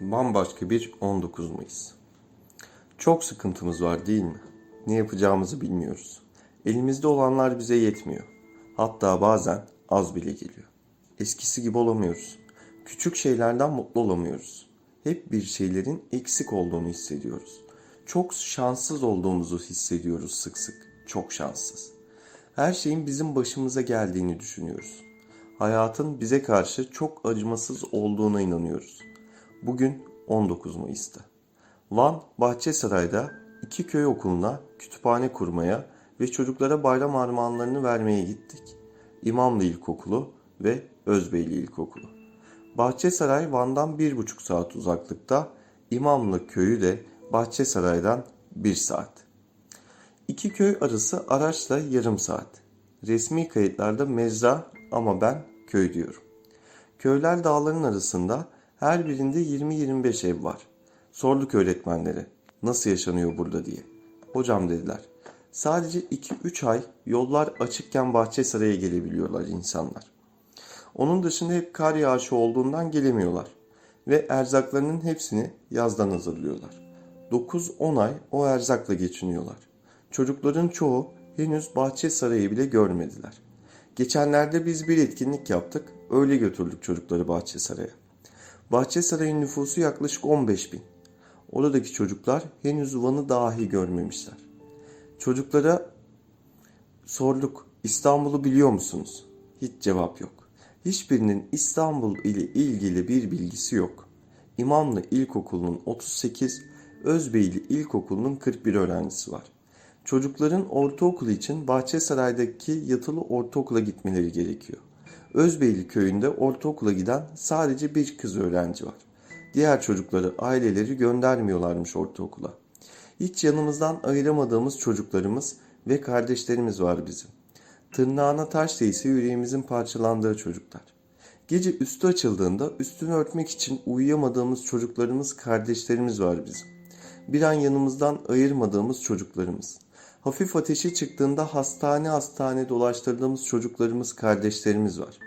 Bambaşka bir 19 Mayıs. Çok sıkıntımız var değil mi? Ne yapacağımızı bilmiyoruz. Elimizde olanlar bize yetmiyor. Hatta bazen az bile geliyor. Eskisi gibi olamıyoruz. Küçük şeylerden mutlu olamıyoruz. Hep bir şeylerin eksik olduğunu hissediyoruz. Çok şanssız olduğumuzu hissediyoruz sık sık. Çok şanssız. Her şeyin bizim başımıza geldiğini düşünüyoruz. Hayatın bize karşı çok acımasız olduğuna inanıyoruz. Bugün 19 Mayıs'ta. Van Bahçesaray'da iki köy okuluna kütüphane kurmaya ve çocuklara bayram armağanlarını vermeye gittik. İmamlı İlkokulu ve Özbeyli İlkokulu. Bahçesaray Van'dan bir buçuk saat uzaklıkta, İmamlı köyü de Bahçesaray'dan bir saat. İki köy arası araçla yarım saat. Resmi kayıtlarda mezra ama ben köy diyorum. Köyler dağların arasında her birinde 20-25 ev var. Sorduk öğretmenlere nasıl yaşanıyor burada diye. Hocam dediler sadece 2-3 ay yollar açıkken Bahçesaray'a gelebiliyorlar insanlar. Onun dışında hep kar yağışı olduğundan gelemiyorlar. Ve erzaklarının hepsini yazdan hazırlıyorlar. 9-10 ay o erzakla geçiniyorlar. Çocukların çoğu henüz Bahçesaray'ı bile görmediler. Geçenlerde biz bir etkinlik yaptık. Öyle götürdük çocukları Bahçesaray'a. Bahçesaray'ın nüfusu yaklaşık 15 bin. Oradaki çocuklar henüz Van'ı dahi görmemişler. Çocuklara sorduk İstanbul'u biliyor musunuz? Hiç cevap yok. Hiçbirinin İstanbul ile ilgili bir bilgisi yok. İmamlı İlkokulu'nun 38, Özbeyli İlkokulu'nun 41 öğrencisi var. Çocukların ortaokulu için Bahçesaray'daki yatılı ortaokula gitmeleri gerekiyor. Özbeyli köyünde ortaokula giden sadece bir kız öğrenci var. Diğer çocukları aileleri göndermiyorlarmış ortaokula. Hiç yanımızdan ayıramadığımız çocuklarımız ve kardeşlerimiz var bizim. Tırnağına taş değse yüreğimizin parçalandığı çocuklar. Gece üstü açıldığında üstünü örtmek için uyuyamadığımız çocuklarımız, kardeşlerimiz var bizim. Bir an yanımızdan ayırmadığımız çocuklarımız. Hafif ateşi çıktığında hastane hastane dolaştırdığımız çocuklarımız, kardeşlerimiz var.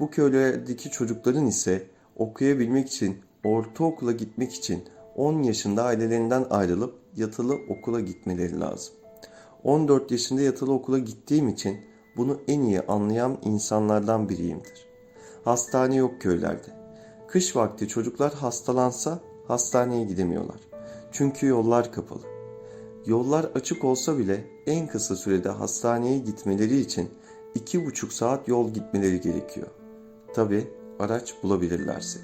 Bu köylerdeki çocukların ise okuyabilmek için, ortaokula gitmek için 10 yaşında ailelerinden ayrılıp yatılı okula gitmeleri lazım. 14 yaşında yatılı okula gittiğim için bunu en iyi anlayan insanlardan biriyimdir. Hastane yok köylerde. Kış vakti çocuklar hastalansa hastaneye gidemiyorlar. Çünkü yollar kapalı. Yollar açık olsa bile en kısa sürede hastaneye gitmeleri için iki buçuk saat yol gitmeleri gerekiyor. Tabi araç bulabilirlerse.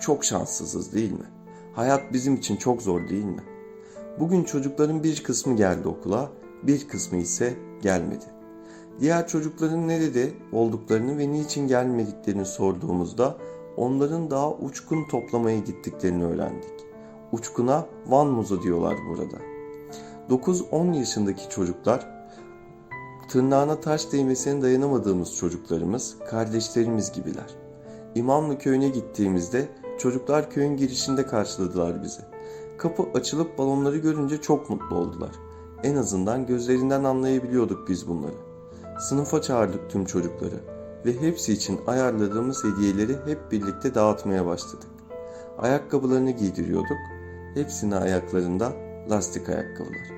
Çok şanssızız değil mi? Hayat bizim için çok zor değil mi? Bugün çocukların bir kısmı geldi okula, bir kısmı ise gelmedi. Diğer çocukların nerede olduklarını ve niçin gelmediklerini sorduğumuzda onların daha uçkun toplamaya gittiklerini öğrendik. Uçkuna Van muzu diyorlar burada. 9-10 yaşındaki çocuklar, tırnağına taş değmesine dayanamadığımız çocuklarımız, kardeşlerimiz gibiler. İmamlı köyüne gittiğimizde çocuklar köyün girişinde karşıladılar bizi. Kapı açılıp balonları görünce çok mutlu oldular. En azından gözlerinden anlayabiliyorduk biz bunları. Sınıfa çağırdık tüm çocukları ve hepsi için ayarladığımız hediyeleri hep birlikte dağıtmaya başladık. Ayakkabılarını giydiriyorduk. Hepsinin ayaklarında lastik ayakkabılar.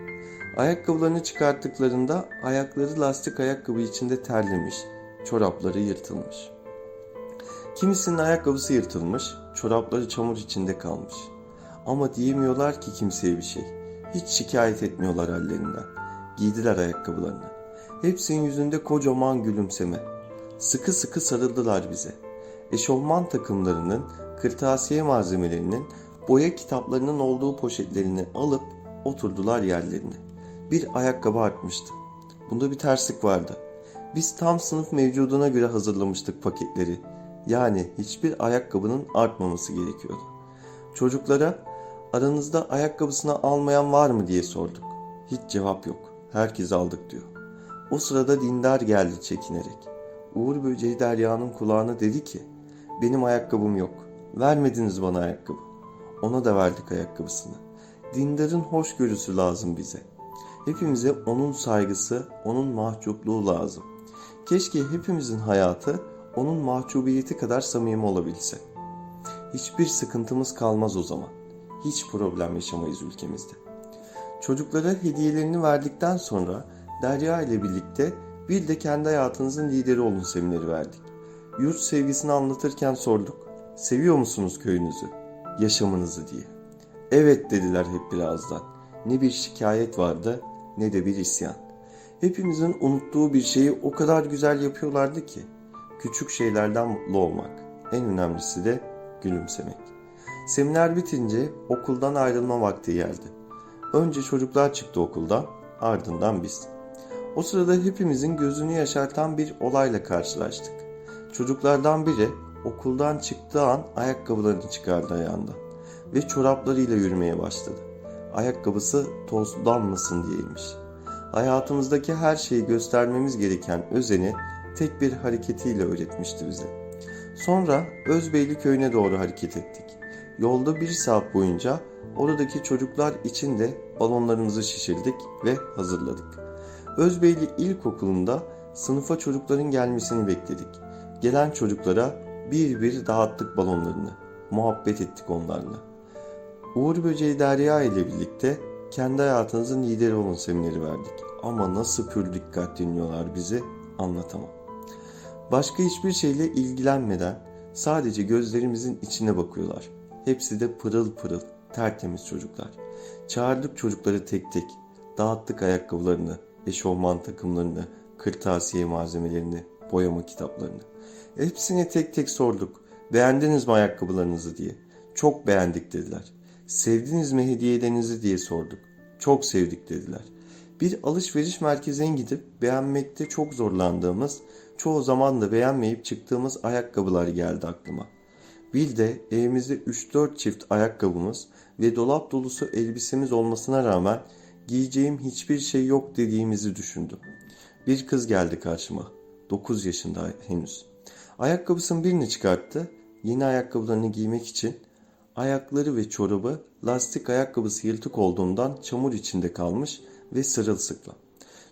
Ayakkabılarını çıkarttıklarında ayakları lastik ayakkabı içinde terlemiş, çorapları yırtılmış. Kimisinin ayakkabısı yırtılmış, çorapları çamur içinde kalmış. Ama diyemiyorlar ki kimseye bir şey. Hiç şikayet etmiyorlar hallerinden. Giydiler ayakkabılarını. Hepsinin yüzünde kocaman gülümseme. Sıkı sıkı sarıldılar bize. Eşofman takımlarının, kırtasiye malzemelerinin, boya kitaplarının olduğu poşetlerini alıp oturdular yerlerine. Bir ayakkabı artmıştı. Bunda bir terslik vardı. Biz tam sınıf mevcuduna göre hazırlamıştık paketleri. Yani hiçbir ayakkabının artmaması gerekiyordu. Çocuklara aranızda ayakkabısını almayan var mı diye sorduk. Hiç cevap yok. Herkes aldık diyor. O sırada dindar geldi çekinerek. Uğur böceği Derya'nın kulağına dedi ki benim ayakkabım yok. Vermediniz bana ayakkabı. Ona da verdik ayakkabısını. Dindarın hoşgörüsü lazım bize. Hepimize onun saygısı, onun mahcupluğu lazım. Keşke hepimizin hayatı onun mahcubiyeti kadar samimi olabilse. Hiçbir sıkıntımız kalmaz o zaman. Hiç problem yaşamayız ülkemizde. Çocuklara hediyelerini verdikten sonra Derya ile birlikte bir de kendi hayatınızın lideri olun semineri verdik. Yurt sevgisini anlatırken sorduk. Seviyor musunuz köyünüzü, yaşamınızı diye. Evet dediler hep birazdan. Ne bir şikayet vardı ne de bir isyan. Hepimizin unuttuğu bir şeyi o kadar güzel yapıyorlardı ki. Küçük şeylerden mutlu olmak. En önemlisi de gülümsemek. Seminer bitince okuldan ayrılma vakti geldi. Önce çocuklar çıktı okuldan, ardından biz. O sırada hepimizin gözünü yaşartan bir olayla karşılaştık. Çocuklardan biri okuldan çıktığı an ayakkabılarını çıkardı ayağından ve çoraplarıyla yürümeye başladı. Ayakkabısı tozlanmasın diyeymiş. Hayatımızdaki her şeyi göstermemiz gereken özeni tek bir hareketiyle öğretmişti bize. Sonra Özbeyli köyüne doğru hareket ettik. Yolda bir saat boyunca oradaki çocuklar için de balonlarımızı şişirdik ve hazırladık. Özbeyli İlkokulu'nda sınıfa çocukların gelmesini bekledik. Gelen çocuklara bir bir dağıttık balonlarını. Muhabbet ettik onlarla. Uğur Böceği Derya ile birlikte kendi hayatınızın lideri olun semineri verdik. Ama nasıl pür dikkat dinliyorlar bizi anlatamam. Başka hiçbir şeyle ilgilenmeden sadece gözlerimizin içine bakıyorlar. Hepsi de pırıl pırıl, tertemiz çocuklar. Çağırdık çocukları tek tek. Dağıttık ayakkabılarını, eşofman takımlarını, kırtasiye malzemelerini, boyama kitaplarını. Hepsine tek tek sorduk. Beğendiniz mi ayakkabılarınızı diye. Çok beğendik dediler. Sevdiniz mi hediyelerinizi diye sorduk. Çok sevdik dediler. Bir alışveriş merkezine gidip beğenmekte çok zorlandığımız, çoğu zaman da beğenmeyip çıktığımız ayakkabılar geldi aklıma. Bir de evimizde 3-4 çift ayakkabımız ve dolap dolusu elbisemiz olmasına rağmen giyeceğim hiçbir şey yok dediğimizi düşündüm. Bir kız geldi karşıma. 9 yaşında henüz. Ayakkabısının birini çıkarttı. Yeni ayakkabılarını giymek için ayakları ve çorabı lastik ayakkabısı yırtık olduğundan çamur içinde kalmış ve sırılsıklam.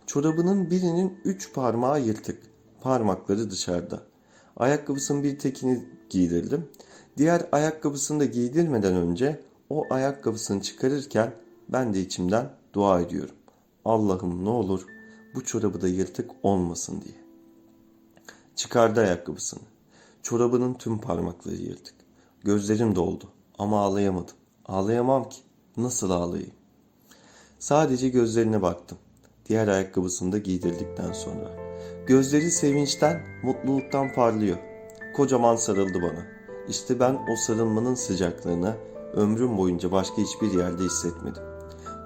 Çorabının birinin üç parmağı yırtık, parmakları dışarıda. Ayakkabısının bir tekini giydirdim. Diğer ayakkabısını da giydirmeden önce o ayakkabısını çıkarırken ben de içimden dua ediyorum. Allah'ım ne olur bu çorabı da yırtık olmasın diye. Çıkardı ayakkabısını. Çorabının tüm parmakları yırtık. Gözlerim doldu ama ağlayamadım. Ağlayamam ki. Nasıl ağlayayım? Sadece gözlerine baktım. Diğer ayakkabısını da giydirdikten sonra. Gözleri sevinçten, mutluluktan parlıyor. Kocaman sarıldı bana. İşte ben o sarılmanın sıcaklığını ömrüm boyunca başka hiçbir yerde hissetmedim.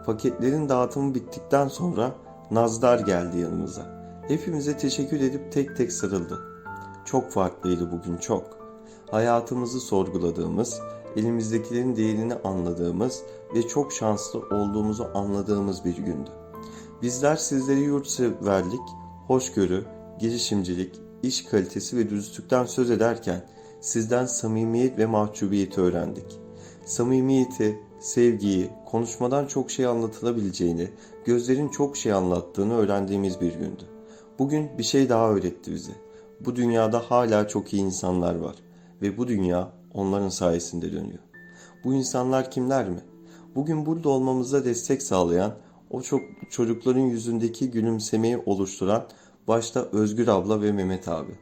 Paketlerin dağıtımı bittikten sonra Nazdar geldi yanımıza. Hepimize teşekkür edip tek tek sarıldı. Çok farklıydı bugün çok. Hayatımızı sorguladığımız, elimizdekilerin değerini anladığımız ve çok şanslı olduğumuzu anladığımız bir gündü. Bizler sizlere yurtseverlik, hoşgörü, girişimcilik, iş kalitesi ve dürüstlükten söz ederken sizden samimiyet ve mahcubiyeti öğrendik. Samimiyeti, sevgiyi, konuşmadan çok şey anlatılabileceğini, gözlerin çok şey anlattığını öğrendiğimiz bir gündü. Bugün bir şey daha öğretti bize. Bu dünyada hala çok iyi insanlar var ve bu dünya onların sayesinde dönüyor. Bu insanlar kimler mi? Bugün burada olmamıza destek sağlayan, o çok çocukların yüzündeki gülümsemeyi oluşturan başta Özgür abla ve Mehmet abi.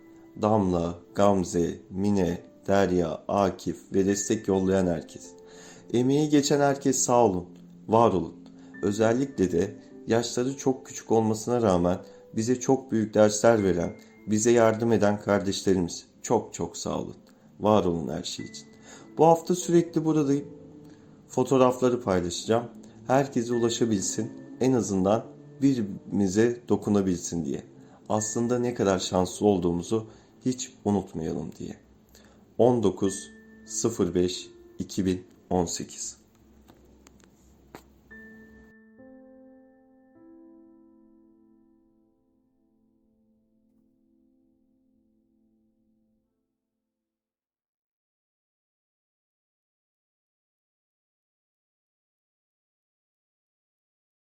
Damla, Gamze, Mine, Derya, Akif ve destek yollayan herkes. Emeği geçen herkes sağ olun, var olun. Özellikle de yaşları çok küçük olmasına rağmen bize çok büyük dersler veren, bize yardım eden kardeşlerimiz çok çok sağ olun. Var olun her şey için. Bu hafta sürekli buradayım. Fotoğrafları paylaşacağım. Herkese ulaşabilsin. En azından birbirimize dokunabilsin diye. Aslında ne kadar şanslı olduğumuzu hiç unutmayalım diye. 19 05 2018